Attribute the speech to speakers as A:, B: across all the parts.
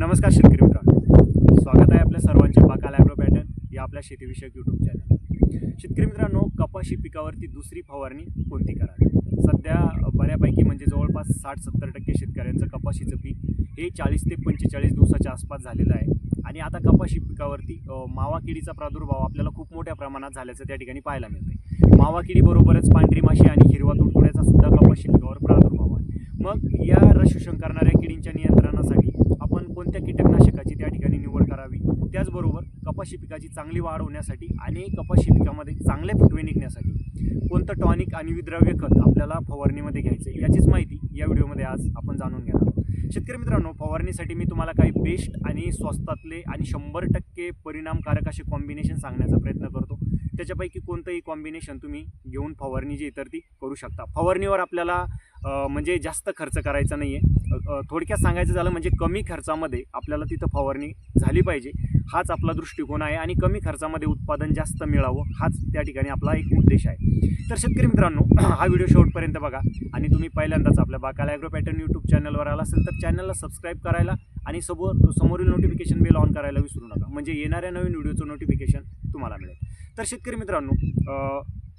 A: नमस्कार शेतकरी मित्रांनो. स्वागत आहे आपल्या सर्वांच्या बाकाल ॲग्रो पॅटर्न या आपल्या शेतीविषयक यूट्यूब चॅनल शेतकरी मित्रांनो कपाशी पिकावरती दुसरी फवारणी कोणती करावी? सध्या बऱ्यापैकी म्हणजे जवळपास साठ सत्तर टक्के शेतकऱ्यांचं कपाशीचं पीक हे चाळीस ते पंचेचाळीस दिवसाच्या आसपास झालेलं आहे. आणि आता कपाशी पिकावरती मावा किडीचा प्रादुर्भाव आपल्याला खूप मोठ्या प्रमाणात झाल्याचं त्या ठिकाणी पाहायला मिळते मावा किडीबरोबरच पांढरी माशी आणि हिरवा तुडतुड्याचा सुद्धा कपाशी पिकावर प्रादुर्भाव आहे. मग या रसशोषण करणाऱ्या किडींच्या नियंत्रणासाठी आपण कोणत्या कीटकनाशकाची त्या ठिकाणी निवड करावी? त्याचबरोबर कपाशी पिकाची चांगली वाढ होण्यासाठी आणि कपाशी पिकामध्ये चांगले फुटवे निघण्यासाठी कोणतं टॉनिक आणि विद्रव्य खत आपल्याला फवारणीमध्ये घ्यायचं आहे याचीच माहिती या व्हिडिओमध्ये आज आपण जाणून घेणार आहोत. शेतकरी मित्रांनो फवारणीसाठी मी तुम्हाला काही बेस्ट आणि स्वस्तातले आणि शंभर टक्के परिणामकारक असे कॉम्बिनेशन सांगण्याचा प्रयत्न करतो. त्याच्यापैकी कोणतंही कॉम्बिनेशन तुम्ही घेऊन फवारणी जी इतर ती करू शकता. फवारणीवर आपल्याला म्हणजे जास्त खर्च करायचा नाही आहे थोडक्यात सांगायचं झालं म्हणजे कमी खर्चामध्ये आपल्याला तिथं फवारणी झाली पाहिजे हाच आपला दृष्टिकोन आहे आणि कमी खर्चामध्ये उत्पादन जास्त मिळावं हाच त्या ठिकाणी आपला एक उद्देश आहे. तर शेतकरी मित्रांनो हा व्हिडिओ शेवटपर्यंत बघा आणि तुम्ही पहिल्यांदाच आपल्या बाकाला ॲग्रो पॅटर्न यूट्यूब चॅनलवर आला असेल तर चॅनलला सबस्क्राईब करायला आणि समोर समोरील नोटिफिकेशन बेल ऑन करायला विसरू नका. म्हणजे येणाऱ्या नवीन व्हिडिओचं नोटिफिकेशन तुम्हाला मिळेल. तर शेतकरी मित्रांनो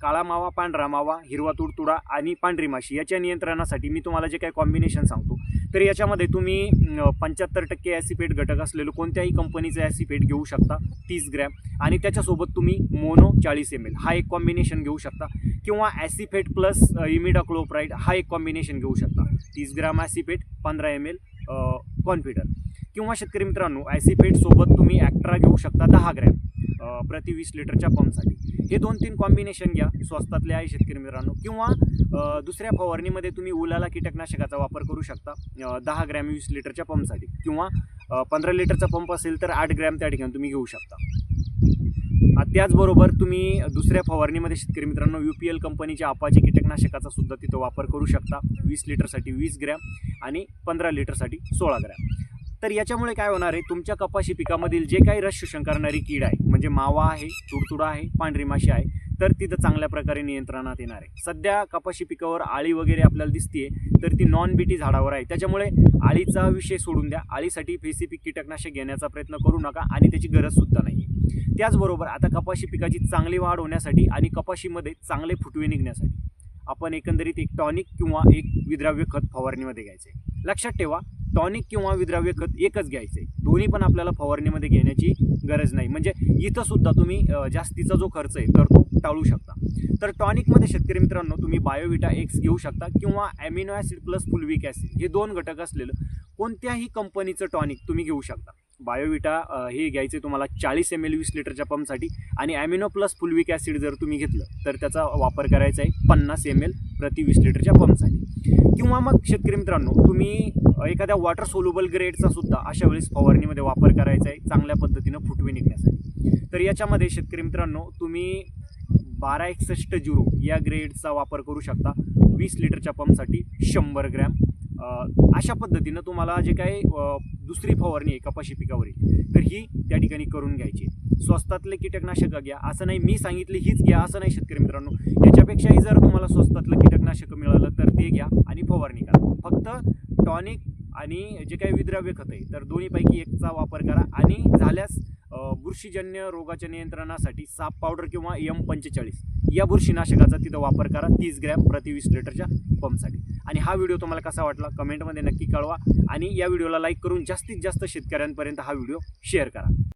A: काळा मावा पांढरा मावा हिरवा तुडतुडा आणि पांढरी माशी याच्या नियंत्रणासाठी मी तुम्हाला जे काही कॉम्बिनेशन सांगतो तर याच्यामध्ये तुम्ही पंच्याहत्तर टक्के ॲसिपेट घटक असलेलं कोणत्याही कंपनीचं ॲसिपेट घेऊ शकता तीस ग्रॅम. आणि त्याच्यासोबत तुम्ही मोनो चाळीस एम एल हा एक कॉम्बिनेशन घेऊ शकता. किंवा ॲसिफेट प्लस इमिडाक्लोप्राईड हा एक कॉम्बिनेशन घेऊ शकता. तीस ग्रॅम ॲसिफेट पंधरा एम एल कॉन्फिडर किंवा शेतकरी मित्रांनो ॲसिफेटसोबत तुम्ही ॲक्ट्रा घेऊ शकता दहा ग्रॅम. प्रति वीस लिटरच्या पंपसाठी. हे दोन तीन कॉम्बिनेशन घ्या स्वस्तातले आहे शेतकरी मित्रांनो. किंवा दुसऱ्या फवारणीमध्ये तुम्ही उलाला कीटकनाशकाचा वापर करू शकता दहा ग्रॅम वीस लिटरच्या पंपसाठी. किंवा पंधरा लिटरचा पंप असेल तर आठ ग्रॅम त्या ठिकाणी तुम्ही घेऊ शकता. त्याचबरोबर तुम्ही दुसऱ्या फवारणीमध्ये शेतकरी मित्रांनो यू पी एल कंपनीच्या आपाचे कीटकनाशकाचा सुद्धा तिथं वापर करू शकता. वीस लिटरसाठी वीस ग्रॅम आणि पंधरा लिटरसाठी सोळा ग्रॅम. तर याच्यामुळे काय होणार आहे? तुमच्या कपाशी पिकामधील जे काही रस शोषण करणारी कीड आहे म्हणजे मावा आहे तुडतुडा आहे पांढरी माशी आहे तर तिथं चांगल्या प्रकारे नियंत्रणात येणार आहे. सध्या कपाशी पिकावर आळी वगैरे आपल्याला दिसतीये तर ती नॉन बीटी झाडावर आहे. त्याच्यामुळे आळीचा विषय सोडून द्या. आळीसाठी फेसिपिक कीटकनाशक घेण्याचा प्रयत्न करू नका आणि त्याची गरजसुद्धा नाही आहे त्याचबरोबर आता कपाशी पिकाची चांगली वाढ होण्यासाठी आणि कपाशीमध्ये चांगले फुटवे निघण्यासाठी आपण एकंदरीत एक टॉनिक किंवा एक विद्राव्य खत फवारणीमध्ये घ्यायचे लक्षात ठेवा टॉनिक किंवा विद्राव्य खत एकच घ्यायचं आहे दोन्ही पण आपल्याला फवारणीमध्ये घेण्याची गरज नाही. म्हणजे इथं सुद्धा तुम्ही जास्तीचा जो खर्च आहे तर तो टाळू शकता. तर टॉनिकमध्ये शेतकरी मित्रांनो तुम्ही बायोविटा एक्स घेऊ शकता किंवा amino acid plus fulvic acid हे दोन घटक असलेलं कोणत्याही कंपनीचं टॉनिक तुम्ही घेऊ शकता. बायोविटा हे हे घ्यायचे तुम्हाला चाळीस एम एल वीस लिटरच्या पंपसाठी आणि ॲमिनो प्लस फुलविक ॲसिड जर तुम्ही घेतलं तर त्याचा वापर करायचा आहे पन्नास एम एल प्रति वीस लिटरच्या पंपसाठी. किंवा मग शेतकरी मित्रांनो तुम्ही एखाद्या वॉटर सोल्युबल ग्रेडचा सुद्धा अशा वेळेस फवारणीमध्ये वापर करायचा आहे चांगल्या पद्धतीनं फुटवे निघण्यासाठी. तर याच्यामध्ये शेतकरी मित्रांनो तुम्ही बारा एकसष्ट झिरो या ग्रेडचा वापर करू शकता. वीस लिटरच्या पंपसाठी शंभर ग्रॅम. अशा पद्धतीनं तुम्हाला जे काही दुसरी फवारणी आहे कपाशी पिकावरील तर ही त्या ठिकाणी करून घ्यायची स्वस्तातले कीटकनाशकं घ्या. असं नाही मी सांगितले हीच घ्या असं नाही शेतकरी मित्रांनो. याच्यापेक्षाही जर तुम्हाला स्वस्तातलं कीटकनाशक मिळालं तर ते घ्या आणि फवारणी करा. फक्त टॉनिक आणि जे काही विद्राव्य खत आहे तर दोन्हीपैकी एकचा वापर करा आणि झाल्यास बुरशीजन्य रोगाच्या नियंत्रणासाठी साप पावडर किंवा एम पंचेचाळीस या बुरशीनाशकाचा तिथं वापर करा. तीस ग्रॅम प्रति वीस लिटरच्या पंपसाठी. आणि हा व्हिडिओ तुम्हाला कसा वाटला कमेंटमध्ये नक्की कळवा. आणि या व्हिडिओला लाईक करून जास्तीत जास्त शेतकऱ्यांपर्यंत हा व्हिडिओ शेअर करा.